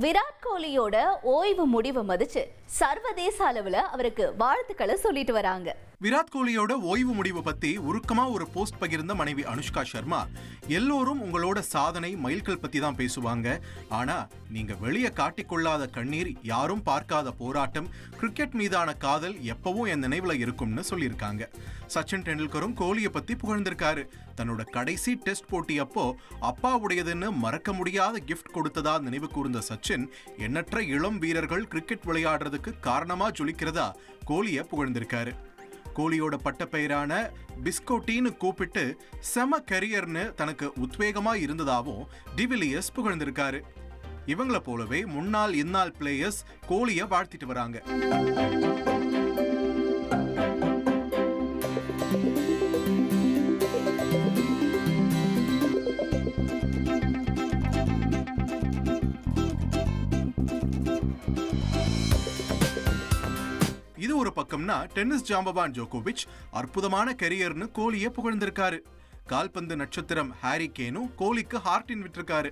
விராட் கோலியோட ஓய்வு முடிவு மதிச்சு சர்வதேச அளவுல அவருக்கு வாழ்த்துக்களை சொல்லிட்டு வராங்க. விராட் கோலியோட ஓய்வு முடிவு பத்தி உருக்கமா ஒரு போஸ்ட் பகிர்ந்த மனைவி அனுஷ்கா சர்மா எல்லோரும் உங்களோட சாதனை மைல்கல் பத்தி தான் பேசுவாங்க. ஆனா நீங்க வெளியே காட்டிக்கொள்ளாத கண்ணீர் யாரும் பார்க்காத போராட்டம் கிரிக்கெட் மீதான காதல் எப்பவும் என் நினைவுல இருக்கும்னு சொல்லியிருக்காங்க. சச்சின் டெண்டுல்கரும் கோலியை பத்தி புகழ்ந்திருக்காரு. தன்னோட கடைசி டெஸ்ட் போட்டி அப்போ அப்பாவுடையதுன்னு மறக்க முடியாத கிஃப்ட் கொடுத்ததா நினைவு கூர்ந்த சச்சின் எண்ணற்ற இளம் வீரர்கள் கிரிக்கெட் விளையாடுறதுக்கு காரணமா ஜொலிக்கிறதா? கோலியை புகழ்ந்திருக்காரு. கோலியோட பட்டப்பெயரான பிஸ்கோட்டின்னு கூப்பிட்டு செம கரியர்னு தனக்கு உத்வேகமா இருந்ததாவும் டிவிலியர்ஸ் புகழ்ந்திருக்காரு. இவங்கள போலவே முன்னாள் இந்நாள் பிளேயர்ஸ் கோலியை வாழ்த்திட்டு வராங்க. ஒரு பக்கம்னா டென்னிஸ் ஜாம்பவான் ஜோகோவிச் அற்புதமான கெரியர்னு கோலியை புகழ்ந்திருக்காரு. கால்பந்து நட்சத்திரம் ஹாரி கேனும் கோலிக்கு ஹார்டின் விட்டிருக்காரு.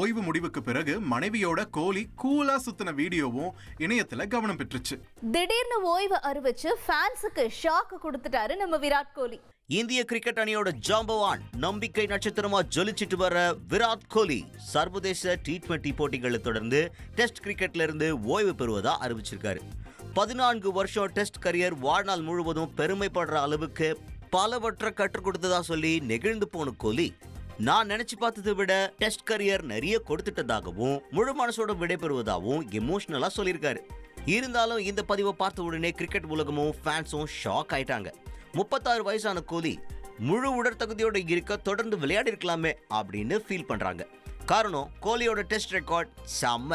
ஓய்வு முடிவுக்கு பிறகு மனைவியோட கோலி கூலா சுத்தின வீடியோவும் இணையத்துல கவனம் பெற்றுச்சு. திடீர்னு ஓய்வு அறிவிச்சு ஃபேன்ஸுக்கு ஷாக் கொடுத்துட்டாரு நம்ம விராட் கோலி. இந்திய கிரிக்கெட் அணியோட ஜாம்பவான் நம்பிக்கை நட்சத்திரமா ஜொலிச்சிட்டு வர விராட் கோலி சர்வதேச டி டுவெண்டி போட்டிகளை தொடர்ந்து டெஸ்ட் கிரிக்கெட்ல இருந்து ஓய்வு பெறுவதா அறிவிச்சிருக்காரு. பதினான்கு வருஷம் டெஸ்ட் கரியர் வாழ்நாள் முழுவதும் பெருமைப்படுற அளவுக்கு பலவற்றை கற்றுக் கொடுத்ததா சொல்லி நெகிழ்ந்து போன கோலி. நான் நினைச்சு பார்த்ததை விட டெஸ்ட் கரியர் நிறைய கொடுத்துட்டதாகவும் முழு மனசோட விடைபெறுவதாகவும் எமோஷனலா சொல்லியிருக்காரு. இருந்தாலும் இந்த பதிவை பார்த்த உடனே கிரிக்கெட் உலகமும் ஃபேன்ஸும் ஷாக் ஆயிட்டாங்க. முப்பத்தாறு வயசான கோலி முழு உடற்தகுதியோட இருக்க தொடர்ந்து விளையாடி இருக்கலாமே அப்படின்னு ஃபீல் பண்றாங்க. காரணம் கோலியோட டெஸ்ட் ரெக்கார்ட் செம்ம.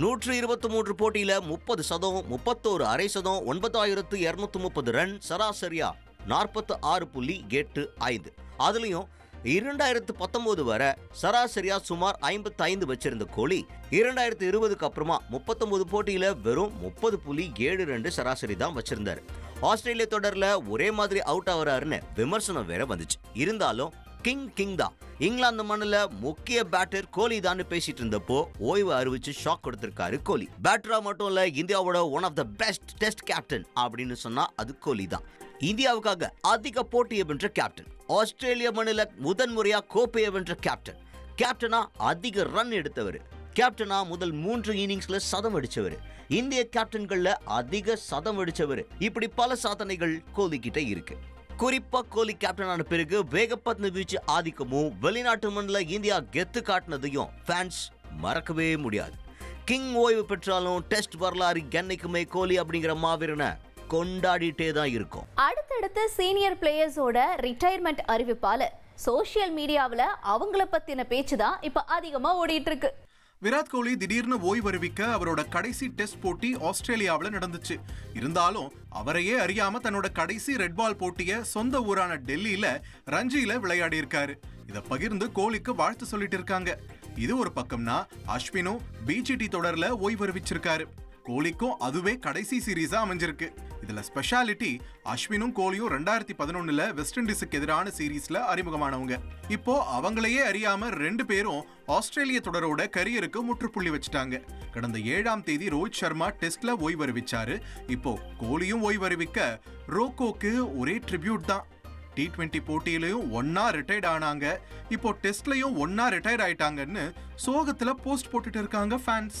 நூற்று இருபத்தி மூன்று போட்டியில முப்பது சதம் முப்பத்தோரு அரை சதம் ஒன்பதாயிரத்து இருநூத்தி முப்பது ரன் சராசரியா நாற்பத்து ஆறு புள்ளி எட்டு ஐந்து. அதுலயும் இரண்டாயிரத்து பத்தொன்பது வரை சராசரியா சுமார் ஐம்பத்தி ஐந்து வச்சிருந்த கோலி இரண்டாயிரத்து இருபதுக்கு அப்புறமா முப்பத்தொன்பது போட்டியில வெறும் முப்பது புள்ளி ஏழு ரெண்டு சராசரி தான் வச்சிருந்தாரு. ஆஸ்திரேலிய தொடரில் ஒரே மாதிரி அவுட் ஆகிறாருன்னு விமர்சனம் வேற வந்துச்சு. இருந்தாலும் கிங் கிங் தான் இங்கிலாந்து மண்ணில் முக்கிய பேட்டர் கோலி தான் பேசிட்டு இருந்தப்போ ஓய்வு அறிவிச்சு ஷாக் கொடுத்திருக்காரு கோலி. பேட்டரா மட்டும் இல்ல இந்தியாவோட one of the best test captain அப்படின்னு சொன்னா அது கோலி தான். இந்தியாவுக்காக அதிக போட்டியை வென்ற கேப்டன் ஆஸ்திரேலிய மண்ணில் முதன்முறையா கோப்பையை வென்ற கேப்டன் கேப்டனா அதிக ரன் எடுத்தவர். கேப்டனா முதல் மூன்று இன்னிங்ஸ்ல சதம் அடிச்சவர். இந்திய கேப்டன்கள்ல அதிக சதம் அடிச்சவர். இப்படி பல சாதனைகள் கோலி கிட்ட இருக்கு. குறிப்பா கோலி கேப்டனான பிறகு வேகப்பந்து வீச்சு ஆதிக்கமும் வெளிநாட்டு மண்ணில் இந்தியா கெத்து காட்டினதையும் ஃபேன்ஸ் மறக்கவே முடியாது. கிங் ஓய்வு பெற்றாலும் டெஸ்ட் வரலாறு என்னைக்குமே கோலி அப்படிங்கிற மாவீரனை கொண்டாடிட்டே தான் இருக்கும். அடுத்தடுத்த சீனியர் பிளேயர்ஸோட ரிட்டையர்மெண்ட் அறிவிப்பால சோஷியல் மீடியாவில் அவங்கள பத்தின பேச்சு தான் இப்போ அதிகமாக ஓடிட்டு இருக்கு. விராட் கோலி திடீர்னு ஓய்வு அறிவிக்க அவரோட கடைசி டெஸ்ட் போட்டி ஆஸ்திரேலியாவில் நடந்துச்சு. இருந்தாலும் அவரையே அறியாம தன்னோட கடைசி ரெட் பால் போட்டிய சொந்த ஊரான டெல்லியில ரஞ்சியில விளையாடி இருக்காரு இதை பகிர்ந்து கோலிக்கு வாழ்த்து சொல்லிட்டு இருக்காங்க. இது ஒரு பக்கம்னா அஸ்வினும் பிஜிடி தொடர்ல ஓய்வு அறிவிச்சிருக்காரு. கோலிக்கும் அதுவே கடைசி சீரீஸா அமைஞ்சிருக்கு. இதுல ஸ்பெஷாலிட்டி அஸ்வினும் கோலியும் ரெண்டாயிரத்தி பதினொன்னுல வெஸ்ட் இண்டீஸுக்கு எதிரான சீரீஸ்ல அறிமுகமானவங்க. இப்போ அவங்களையே அறியாம ரெண்டு பேரும் ஆஸ்திரேலிய தொடரோட கரியருக்கு முற்றுப்புள்ளி வச்சுட்டாங்க. கடந்த ஏழாம் தேதி ரோஹித் சர்மா டெஸ்ட்ல ஓய்வு அறிவிச்சாரு இப்போ கோலியும் ஓய்வு அறிவிக்க ரோக்கோக்கு ஒரே ட்ரிபியூட் தான். டி டுவெண்ட்டி போட்டியிலையும் ஒன்னா ரிட்டையர்ட் ஆனாங்க. இப்போ டெஸ்ட்லையும் ஒன்னா ரிட்டையர்ட் ஆயிட்டாங்கன்னு சோகத்துல போஸ்ட் போட்டுட்டு இருக்காங்க ஃபேன்ஸ்